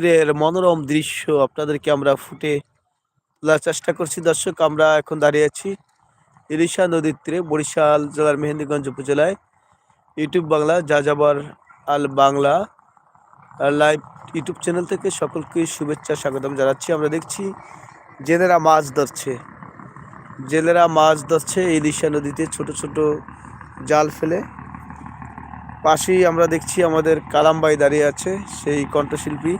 তীরের মনোরম দৃশ্য আপনাদেরকে আমরা ফুটে তোলার চেষ্টা করছি। দর্শক, আমরা এখন দাঁড়িয়ে আছি ইরিশা নদীর তীরে, বরিশাল জেলার মেহেন্দিগঞ্জ উপজেলায়। ইউটিউব বাংলা, যাযাবর আল বাংলা লাইভ ইউটিউব চ্যানেল থেকে সকলকে শুভেচ্ছা, স্বাগতম জানাচ্ছি। আমরা দেখছি জেলেরা মাছ ধরছে। জেলেরা মাছ ধরছে ইলিশা নদীতে, ছোট ছোট জাল ফেলে। পাশেই আমরা দেখছি আমাদের কালামবাই দাঁড়িয়ে আছে, সেই কণ্ঠশিল্পী।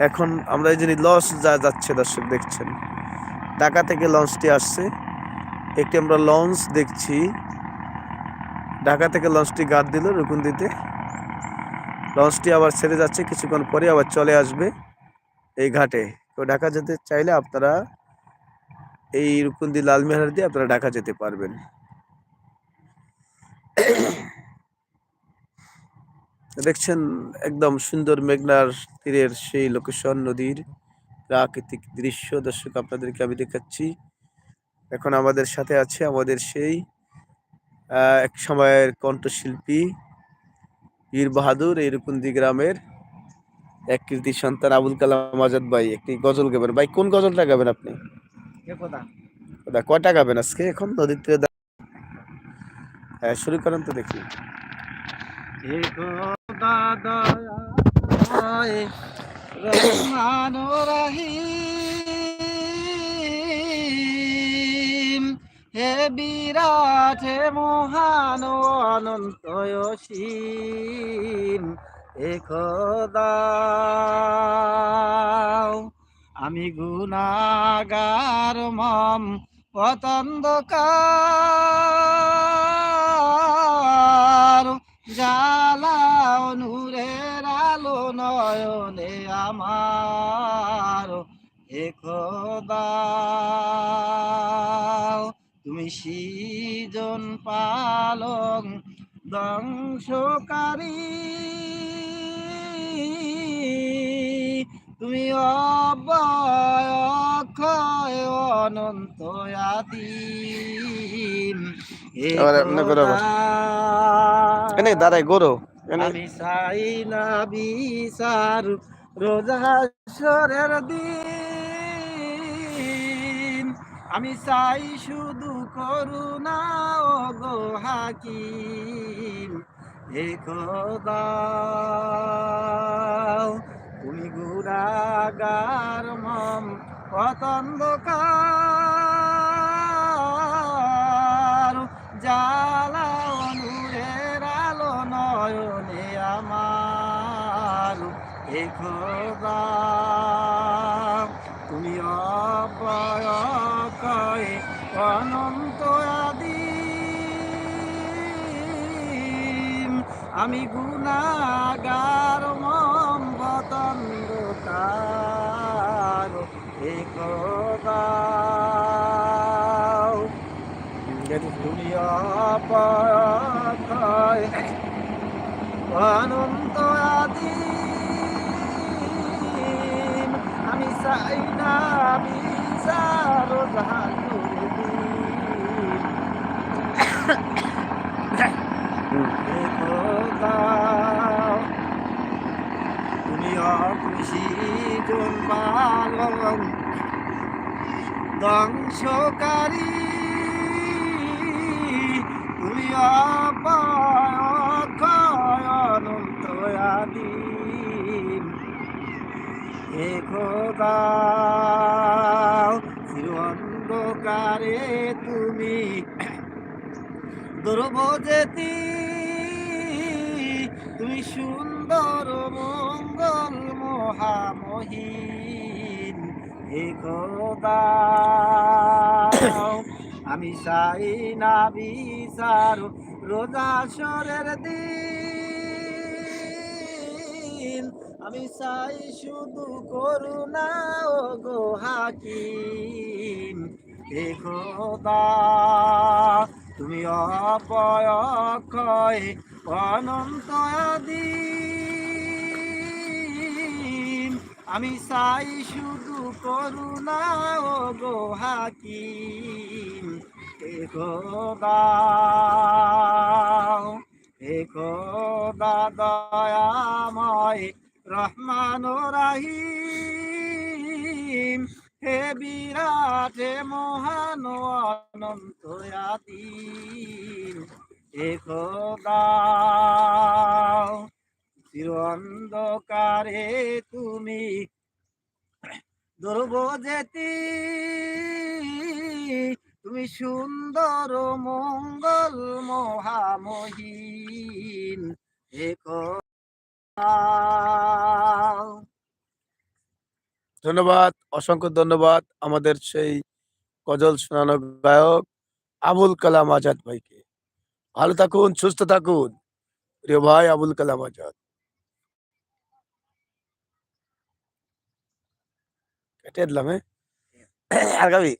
এখন আমরা এই যে লঞ্চ যা যাচ্ছে, দর্শক দেখছেন, ঢাকা থেকে লঞ্চটি আসছে। একটি আমরা লঞ্চ দেখছি। ঢাকা থেকে লঞ্চটি গার্ড দিল রুকুন্দিতে। লঞ্চটি আবার ছেড়ে যাচ্ছে, কিছুক্ষণ পরে আবার চলে আসবে এই ঘাটে। তো ঢাকা যেতে চাইলে আপনারা এই রুকুন্দি লালমেহার দিয়ে আপনারা ঢাকা যেতে পারবেন। দেখছেন একদম সুন্দর মেঘনার তীরের সেই লোকেশন নদীর প্রাকৃতিক দৃশ্য। দর্শক আপনাদেরকে আমি দেখাচ্ছি। এখন আমাদের সাথে আছে আমাদের সেই এক সময়ের কণ্ঠশিল্পী বীর বাহাদুর এই রুকুন্দি গ্রামের এক কৃতি সন্তান আবুল কালাম আজাদ ভাই। একটি গজল গাবেন। ভাই কোন গজলটা গাবেন আপনি? কয়টা গাবেন আজকে? এখন নদীর তীরে হ্যাঁ শুরু করেন তো দেখি। রহমান রহিম হে বিরাট মহান অনন্ত অসীম খোদা আমি গুনাগার মম পতন্দকার জ্বালাও নূরের আলো নয়নে আমার। হে খোদা তুমি সৃজন পালং ধ্বংসকারী। তুমি অক্ষয় অনন্ত আদিম। এনে দাঁড়াই গরো আমি চাই না বিচার রোজাসরের দিন। আমি চাই শুধু করুণা ও গো হাকিম, হে খোদা। তুমি গুণাগার মম পতন্দকার তুমি অনন্ত আদিম। আমি গুণাগার মম এ খোদা তুমি অনন্ত আদিম আমি চাই না বিচার জাহানুর তুমি অখুশি জন পালন ধ্বংসকারী তুমি অপয় অনন্ত আদিম হে খোদা চির অন্ধকারে তুমি দুর্বজেতি তুমি সুন্দর মঙ্গল মহামহিন হে খোদা আমি চাই না বিচার রোজাসরের দিন আমি চাই শুধু করুণা ও গো হাকিম। হে তুমি অপয়ক্ষয় অনন্ত আদিম। আমি চাই শুধু করুণা ও গো হাকিম। হে খোদা, হে দয়াময় রহমান রাহিম হে বিরাট মহান অনন্ত অন্ধকারে তুমি দুর্ব যেতি তুমি সুন্দর মঙ্গল মহামহিন হে ধন্যবাদ, অসংখ্য ধন্যবাদ আমাদের সেই কজল শোনানো গায়ক আবুল কালাম আজাদ ভাইকে। ভালো থাকুন, সুস্থ থাকুন। প্রিয় ভাই আবুল কালাম আজাদ। কেটে দিলাম হ্যাঁ? আগামী